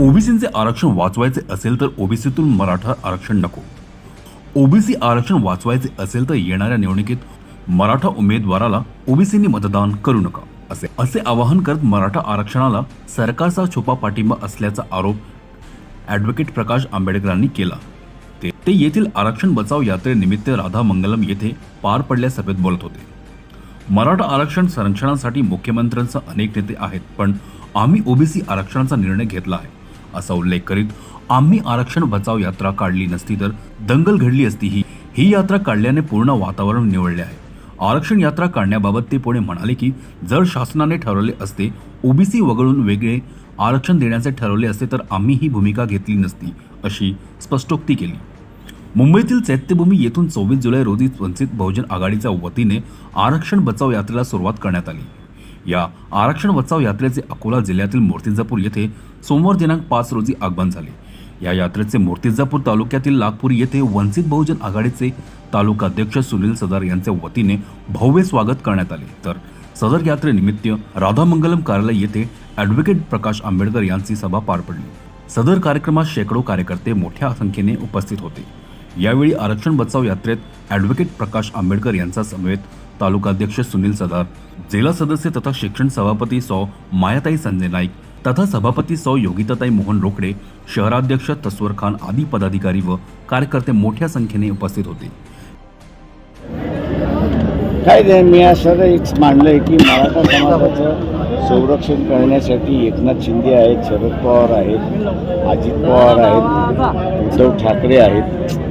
ओबीसींचे आरक्षण वाचवायचे असेल तर ओबीसीतून मराठा आरक्षण नको. ओबीसी आरक्षण वाचवायचे असेल तर येणाऱ्या निवडणुकीत मराठा उमेदवाराला ओबीसींनी मतदान करू नका असे असे आवाहन करत मराठा आरक्षणाला सरकारचा छुपा पाठिंबा असल्याचा आरोप ॲडव्होकेट प्रकाश आंबेडकरांनी केला. ते ते येथील आरक्षण बचाव यात्रेनिमित्त राधा मंगलम येथे पार पडल्या सभेत बोलत होते. मराठा आरक्षण संरक्षणासाठी मुख्यमंत्र्यांसह अनेक नेते आहेत पण आम्ही ओबीसी आरक्षणाचा निर्णय घेतला आहे. असा उल्लेख करीत आम्ही आरक्षण बचाव यात्रा काढली नसती तर दंगल घडली असती ही. ही यात्रा काढल्याने पूर्ण वातावरण निवडले आहे. आरक्षण यात्रा काढण्याबाबत ते पुढे म्हणाले की जर शासनाने ठरवले असते ओबीसी वगळून वेगळे आरक्षण देण्याचे ठरवले असते तर आम्ही ही भूमिका घेतली नसती अशी स्पष्टोक्ती केली. मुंबईतील चैत्यभूमी येथून चोवीस जुलै रोजी वंचित बहुजन आघाडीच्या वतीने आरक्षण बचाव यात्रेला सुरुवात करण्यात आली. या आरक्षण बचाव यात्रेचे अकोला जिल्ह्यातील मूर्तिजापूर येथे सोमवार दिनांक पाच रोजी आगमन झाले. या यात्रेचे मूर्तिजापूर तालुक्यातील नागपूर येथे वंचित बहुजन आघाडीचे तालुका अध्यक्ष सुनील सदार यांच्या वतीने भव्य स्वागत करण्यात आले. तर सदर यात्रेनिमित्त राधामंगलम कार्यालय येथे ॲडव्होकेट प्रकाश आंबेडकर यांची सभा पार पडली. सदर कार्यक्रमात शेकडो कार्यकर्ते मोठ्या संख्येने उपस्थित होते. यावेळी आरक्षण बचाव यात्रेत ॲडव्होकेट प्रकाश आंबेडकर यांचा समवेत तालुकाध्यक्ष सुनील सदार जिल्हा सदस्य तथा शिक्षण सभापती सौ मायाताई संजय नाईक तथा सभापती सौ योगिताताई मोहन रोकडे शहराध्यक्ष तस्वर खान आदी पदाधिकारी व कार्यकर्ते मोठ्या संख्येने उपस्थित होते. काय नाही मी असं एक मांडलं आहे की मराठा समाजाचं संरक्षण करण्यासाठी एकनाथ शिंदे आहेत शरद पवार आहेत अजित पवार आहेत उद्धव ठाकरे आहेत.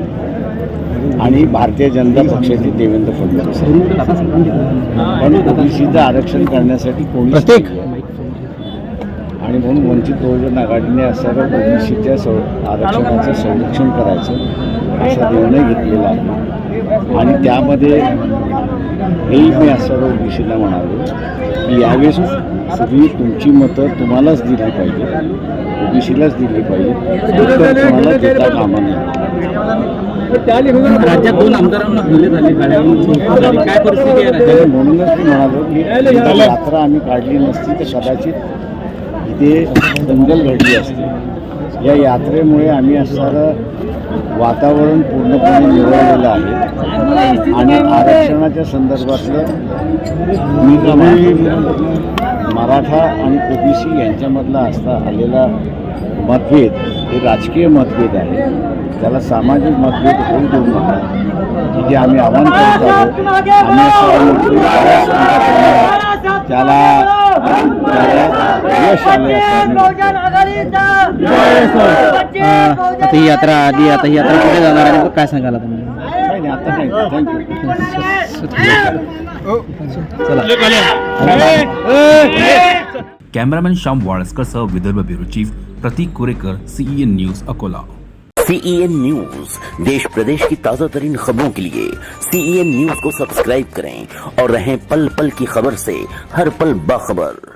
आणि भारतीय जनता पक्षाचे देवेंद्र फडणवीस. पण ओबीसीचं आरक्षण करण्यासाठी कोणी प्रत्येक. आणि म्हणून वंचित बहुजन आघाडीने असणारं ओबीसीच्या सं आरक्षणाचं संरक्षण करायचं असा निर्णय घेतलेला आहे आणि त्यामध्ये हेही मी असं ओबीसीला म्हणालो की यावेळेस तुम्ही तुमची मतं तुम्हालाच दिली पाहिजे. ओबीसीलाच दिली पाहिजे. तुम्हाला देता कामा नये. राज्यात दोन आमदारांना हल्ले झाले गाड्यावरून झाले. काय परिस्थिती आहे राज्यात? आणि म्हणूनच मी म्हणालो की यात्रा आम्ही काढली नसती तर कदाचित इथे दंगल घडली असती. या यात्रेमुळे आम्ही असणारं वातावरण पूर्णपणे निवडलेलं आहे. आणि आरक्षणाच्या संदर्भातलं मी मराठा आणि ओबीसी यांच्यामधला असता आलेला मतभेद हे राजकीय मतभेद आहे. त्याला सामाजिक मतभेद होऊ देऊ नका. की जे आम्ही आव्हान करत आहोत. त्याला यश आले. आता ही यात्रा आधी आता ही यात्रा कुठे जाणार आहे? काय सांगाल तुम्ही? नाही आता नाही. Thank you cameraman Shyam वाळस्करसह Vidarbha bureau chief Pratik Korekar CEN news Akola CEN news देश प्रदेश की ताज़ा तरीन खबरों के लिए सीईएन न्यूज़ को सब्सक्राइब करें और रहें पल पल की खबर से हर पल बाखबर।